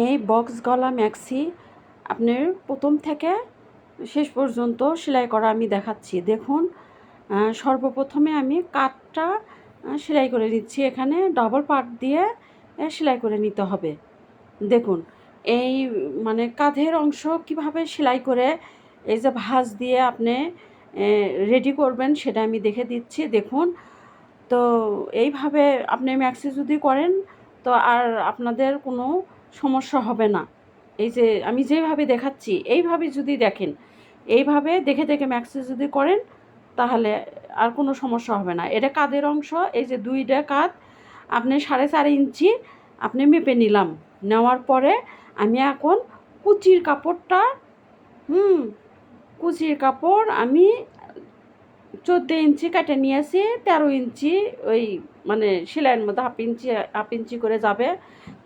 এই বক্স গলা ম্যাক্সি আপনার প্রথম থেকে শেষ পর্যন্ত সেলাই করা আমি দেখাচ্ছি। দেখুন সর্বপ্রথমে আমি কাঠটা সেলাই করে নিচ্ছি। এখানে ডবল পার্ট দিয়ে সেলাই করে নিতে হবে। দেখুন, এই মানে কাঁধের অংশ কীভাবে সেলাই করে এই যে ভাঁজ দিয়ে আপনি রেডি করবেন সেটা আমি দেখে দিচ্ছি। দেখুন, তো এইভাবে আপনি ম্যাক্সি যদি করেন, তো আর আপনাদের কোনো সমস্যা হবে না। এই যে আমি যেভাবে দেখাচ্ছি, এইভাবে যদি দেখেন, এইভাবে দেখে দেখে ম্যাক্সি যদি করেন, তাহলে আর কোনো সমস্যা হবে না। এটা কাদের অংশ? এই যে দুইটা কাঁধ, আপনি সাড়ে চার ইঞ্চি আপনি মেপে নিলাম। নেওয়ার পরে আমি এখন কুচির কাপড়টা, হুম, কুচির কাপড় আমি চোদ্দ ইঞ্চি কেটে নিয়েছি, তেরো ইঞ্চি ওই মানে সেলাইয়ের মধ্যে হাফ ইঞ্চি হাফ ইঞ্চি করে যাবে।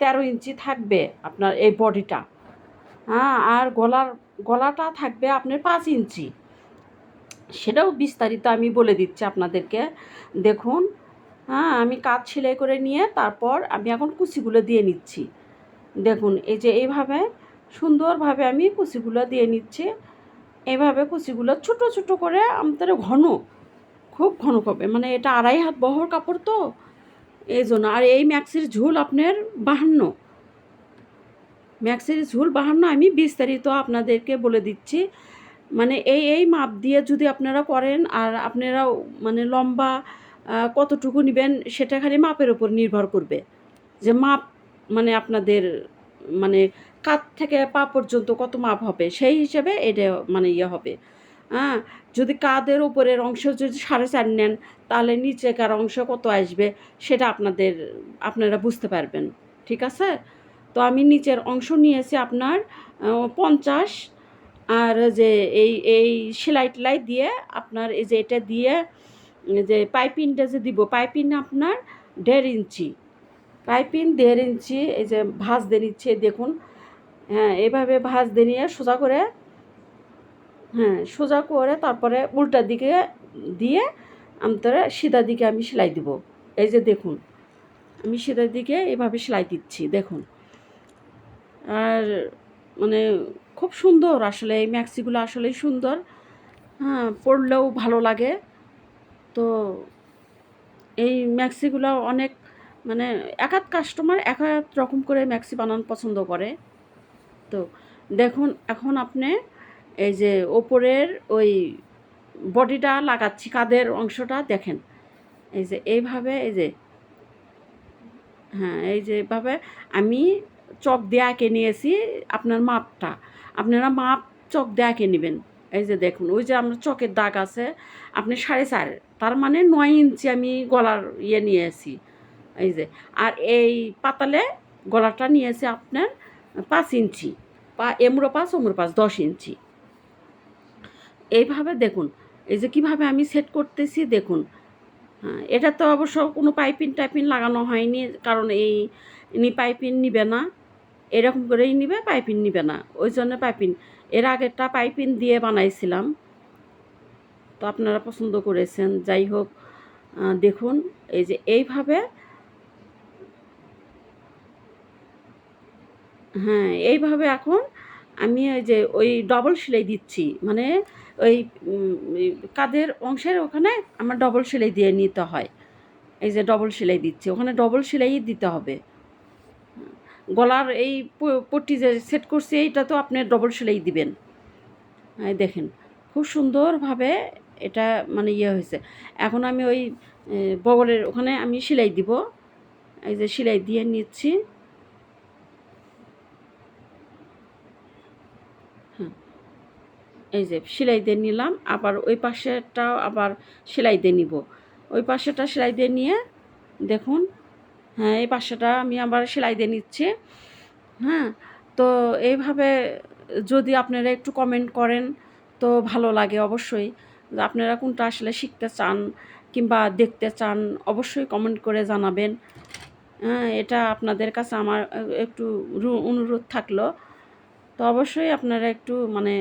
তেরো ইঞ্চি থাকবে আপনার এই বডিটা। হ্যাঁ আর গলার, গলাটা থাকবে আপনার পাঁচ ইঞ্চি। সেটাও বিস্তারিত আমি বলে দিচ্ছি আপনাদেরকে। দেখুন হ্যাঁ আমি কাজ সেলাই করে নিয়ে তারপর আমি এখন কুচিগুলো দিয়ে নিচ্ছি। দেখুন, এই যে এইভাবে সুন্দরভাবে আমি কুচিগুলো দিয়ে নিচ্ছি। এইভাবে কুচিগুলো ছোট ছোট করে আমাদের ঘন, খুব ঘন হবে। মানে এটা আড়াই হাত বহর কাপড় তো। এই জন্য আর এই ম্যাক্সির ঝুল আপনার বাহান্ন। ম্যাক্সির ঝুল বাহান্ন, আমি বিস্তারিত আপনাদেরকে বলে দিচ্ছি। মানে এই এই মাপ দিয়ে যদি আপনারা করেন, আর আপনারা মানে লম্বা কতটুকু নেবেন, সেটা খালি মাপের উপর নির্ভর করবে। যে মাপ মানে আপনাদের মানে কাত থেকে পা পর্যন্ত কত মাপ হবে, সেই হিসেবে এটা মানে ইয়ে হবে। হ্যাঁ? যদি কাদের উপরের অংশ যদি সাড়ে চার নেন, তাহলে নিচেকার অংশ কত আসবে সেটা আপনাদের, আপনারা বুঝতে পারবেন। ঠিক আছে? তো আমি নিচের অংশ নিয়েছি আপনার পঞ্চাশ। আর যে এই এই সেলাই টেলাই দিয়ে আপনার এই যে এটা দিয়ে যে পাইপিনটা যে দিব, পাইপিন আপনার দেড় ইঞ্চি। পাইপিন দেড় ইঞ্চি, এই যে ভাঁজ দিয়ে নিচ্ছে, দেখুন। হ্যাঁ এভাবে ভাঁজ দিয়ে নিয়ে সোজা করে হ্যাঁ সোজা করে তারপরে উল্টা দিকে দিয়ে আমাদের সিধা দিকে আমি সেলাই দিব। এই যে দেখুন, আমি সিধার দিকে এভাবে সেলাই দিচ্ছি, দেখুন। আর মানে খুব সুন্দর আসলে, এই ম্যাক্সিগুলো আসলেই সুন্দর। হ্যাঁ পরলেও ভালো লাগে। তো এই ম্যাক্সিগুলো অনেক মানে এক আধ কাস্টমার এক এক রকম করে ম্যাক্সি বানান পছন্দ করে। তো দেখুন, এখন আপনি এই যে ওপরের ওই বডিটা লাগাচ্ছি কাদের অংশটা দেখেন। এই যে এইভাবে, এই যে হ্যাঁ এই যে আমি চক দিয়ে এঁকে নিয়েছি আপনার মাপটা। আপনারা মাপ চক দিয়ে এঁকে নেবেন। এই যে দেখুন, ওই যে আমার চকের দাগ আছে, আপনি সাড়ে চার, তার মানে নয় ইঞ্চি আমি গলার ইয়ে নিয়েছি। এই যে, আর এই পাতালে গলাটা নিয়েছি আপনার পাঁচ ইঞ্চি, পা এমুড়ো পাঁচ ওমুড়ো পাঁচ, দশ ইঞ্চি। এইভাবে দেখুন, এই যে কীভাবে আমি সেট করতেছি দেখুন। হ্যাঁ এটা তো অবশ্য কোনো পাইপিন টাইপিন লাগানো হয়নি, কারণ এই ইনি পাইপিন নিবে না, এরকম করেই নিবে পাইপিন নিবে না, ওই জন্য পাইপিন এর আগেরটা পাইপিন দিয়ে বানাইছিলাম, তো আপনারা পছন্দ করেছেন, যাই হোক দেখুন, এই যে এইভাবে হ্যাঁ এইভাবে এখন আমি ওই যে ওই ডবল সেলাই দিচ্ছি। মানে ওই কাদের অংশের ওখানে আমার ডবল সেলাই দিয়ে নিতে হয়। এই যে ডবল সেলাই দিচ্ছি, ওখানে ডবল সেলাই দিতে হবে। গলার এই পট্টি যে সেট করছি, এইটা তো আপনি ডবল সেলাই দিবেন। দেখেন, খুব সুন্দরভাবে এটা মানে ইয়ে হয়েছে। এখন আমি ওই বগলের ওখানে আমি সেলাই দিব। এই যে সেলাই দিয়ে নিচ্ছি। এই যে সেলাই দিয়ে নিলাম, আবার ওই পাশেরটাও আবার সেলাই দিয়ে নিব। ওই পাশেটা সেলাই দিয়ে নিয়ে দেখুন হ্যাঁ এই পাশেটা আমি আবার সেলাই দিয়ে নিচ্ছি হ্যাঁ। তো এইভাবে যদি আপনারা একটু কমেন্ট করেন, তো ভালো লাগে অবশ্যই। আপনারা কোনটা আসলে শিখতে চান কিংবা দেখতে চান, অবশ্যই কমেন্ট করে জানাবেন। হ্যাঁ এটা আপনাদের কাছে আমার একটু অনুরোধ থাকল। তো অবশ্যই আপনারা একটু মানে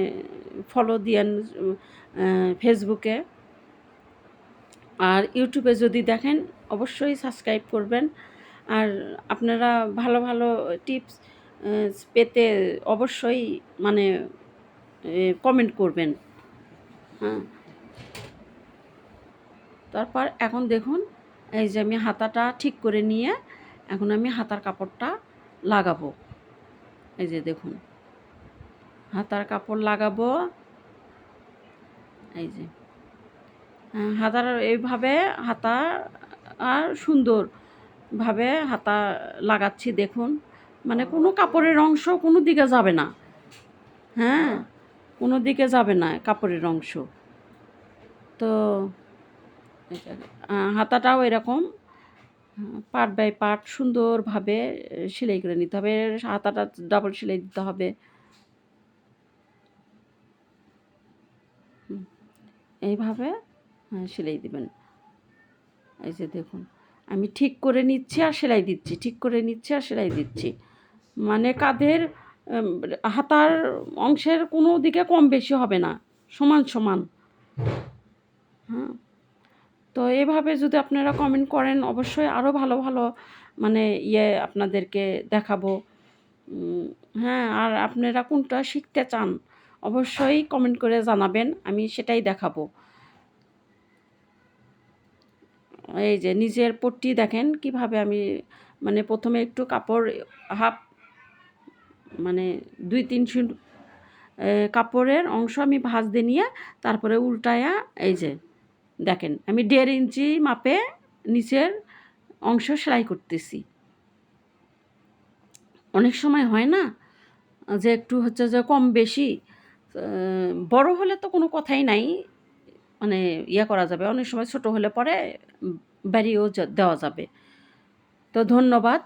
ফলো দিয়েন ফেসবুকে আর ইউটিউবে যদি দেখেন, অবশ্যই সাবস্ক্রাইব করবেন। আর আপনারা ভালো ভালো টিপস পেতে অবশ্যই মানে কমেন্ট করবেন। হ্যাঁ। তারপর এখন দেখুন, এই যে আমি হাতাটা ঠিক করে নিয়ে, এখন আমি হাতার কাপড়টা লাগাবো। এই যে দেখুন। হাতার কাপড় লাগাবো। এই যে। হাতার এইভাবে হাতা আর সুন্দরভাবে হাতা লাগাচ্ছি, দেখুন। মানে কোনো কাপড়ের অংশ কোনো দিকে যাবে না। হ্যাঁ কোনো দিকে যাবে না কাপড়ের অংশ। তো হাতাটাও এরকম, পার্ট বাই পার্ট সুন্দরভাবে সেলাই করে নিতে হবে। হাতাটা ডাবল সেলাই দিতে হবে। এইভাবে আহ, সেলাই দিবেন। এই যে দেখুন আমি ঠিক করে নিচ্ছি আর সেলাই দিচ্ছি ঠিক করে নিচ্ছি আর সেলাই দিচ্ছি। মানে কাঁধের হাতার অংশের কোনো দিকে কম বেশি হবে না সমান সমান। হ্যাঁ তো এভাবে যদি আপনারা কমেন্ট করেন অবশ্যই আরও ভালো ভালো মানে ইয়ে আপনাদেরকে দেখাবো। হ্যাঁ আর আপনারা কোনটা শিখতে চান অবশ্যই কমেন্ট করে জানাবেন, আমি সেটাই দেখাবো। এই যে নিজের পট্টি দেখেন, কীভাবে আমি মানে প্রথমে একটু কাপড়, হাফ মানে দুই তিন সুট কাপড়ের অংশ আমি ভাঁজ দিয়ে নিয়ে তারপরে উল্টায়া, এই যে দেখেন, আমি দেড় ইঞ্চি মাপে নিচের অংশ সেলাই করতেছি। অনেক সময় হয় না যে একটু হচ্ছে যে কম বেশি বড় হলে তো কোনো কথাই নাই মানে ইয়ে করা যাবে। অনেক সময় ছোট হলে পরে বেরিয়েও দেওয়া যাবে। তো ধন্যবাদ।